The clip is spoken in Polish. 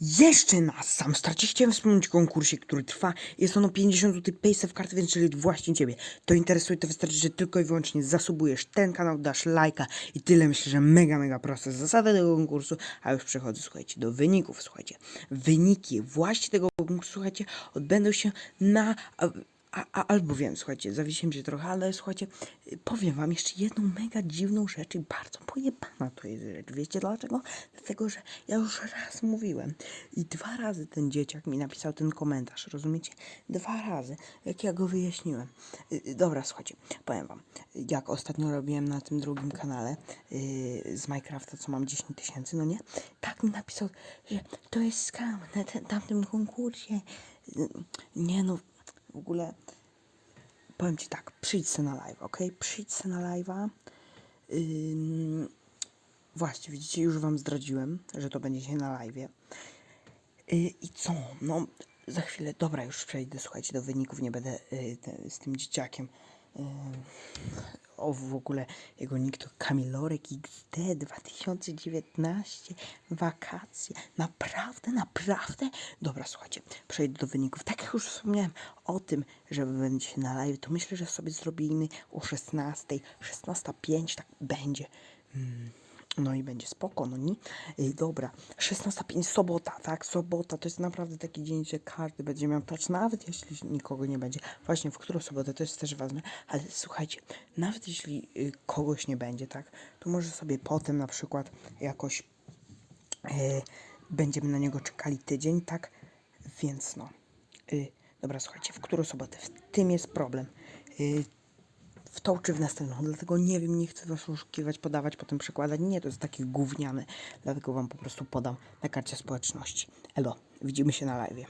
jeszcze na sam. Chciałem wspomnieć konkursie, który trwa. Jest ono 50 zł paysafe karty, więc jeżeli właśnie Ciebie to interesuje, to wystarczy, że tylko i wyłącznie zasubujesz ten kanał, dasz lajka i tyle. Myślę, że mega, mega proste zasady tego konkursu. A już przechodzę, słuchajcie, do wyników. Słuchajcie, wyniki właśnie tego konkursu, słuchajcie, odbędą się na... A, a, albo wiem, słuchajcie, zawiesiłem się trochę, ale słuchajcie, powiem wam jeszcze jedną mega dziwną rzecz i bardzo pojebana to jest rzecz. Wiecie dlaczego? Dlatego, że ja już raz mówiłem i dwa razy ten dzieciak mi napisał ten komentarz, rozumiecie? Dwa razy, jak ja go wyjaśniłem. Y, y, Dobra, słuchajcie, powiem wam, jak ostatnio robiłem na tym drugim kanale y, z Minecrafta, co mam 10 tysięcy, no nie? Tak mi napisał, że to jest skam na tamtym konkursie. Y, Nie no, w ogóle powiem ci tak, przyjdź se na live, ok? Przyjdź se na live'a. Ym, właśnie, widzicie, już wam zdradziłem, że to będzie się na live'ie. Y, I co? No, za chwilę, dobra, już przejdę, słuchajcie, do wyników, nie będę y, te, z tym dzieciakiem. O, w ogóle jego nick to Kamilorek XD 2019, wakacje. Naprawdę, naprawdę? Dobra, słuchajcie, przejdę do wyników. Tak jak już wspomniałem o tym, że wy będziecie na live, to myślę, że sobie zrobimy o 16, 16.05, tak będzie. Mm. No i będzie spoko, no nie? Ej, dobra, 16.05, sobota, tak? Sobota to jest naprawdę taki dzień, że każdy będzie miał touch, nawet jeśli nikogo nie będzie. Właśnie, w którą sobotę, to jest też ważne. Ale słuchajcie, nawet jeśli y, kogoś nie będzie, tak? To może sobie potem na przykład jakoś e, będziemy na niego czekali tydzień, tak? Więc no. Y, dobra, słuchajcie, w którą sobotę? W tym jest problem. Y, w tą czy w następną. Dlatego nie wiem, nie chcę was oszukiwać, podawać, potem przekładać. Nie, to jest takie gówniane. Dlatego wam po prostu podam na karcie społeczności. Elo, widzimy się na live.